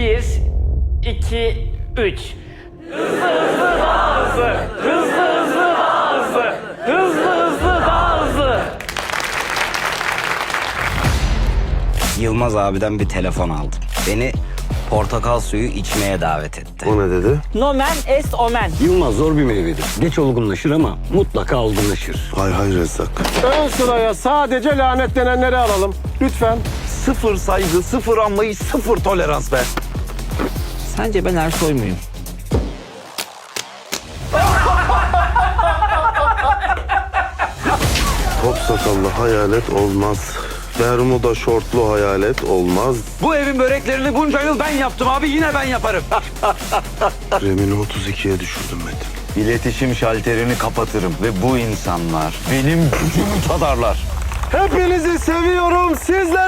Bir, iki, üç. Hızlı hızlı daha hızlı. Hızlı hızlı daha hızlı. Hızlı hızlı daha hızlı. Yılmaz abiden bir telefon aldım. Beni portakal suyu içmeye davet etti. O ne dedi? Nomen est omen. Yılmaz zor bir meyvedir. Geç olgunlaşır ama mutlaka olgunlaşır. Hay hay Rezzak. Ön sıraya sadece lanetlenenleri alalım. Lütfen. Sıfır saygı, sıfır anlayış, sıfır tolerans be. Sence ben Ersoy muyum? Top sakallı hayalet olmaz. Bermuda şortlu hayalet olmaz. Bu evin böreklerini bunca yıl ben yaptım abi yine ben yaparım. Remini 32'ye düşürdüm Metin. İletişim şalterini kapatırım ve bu insanlar benim gücümü tadarlar. Hepinizi seviyorum. Affediyorum.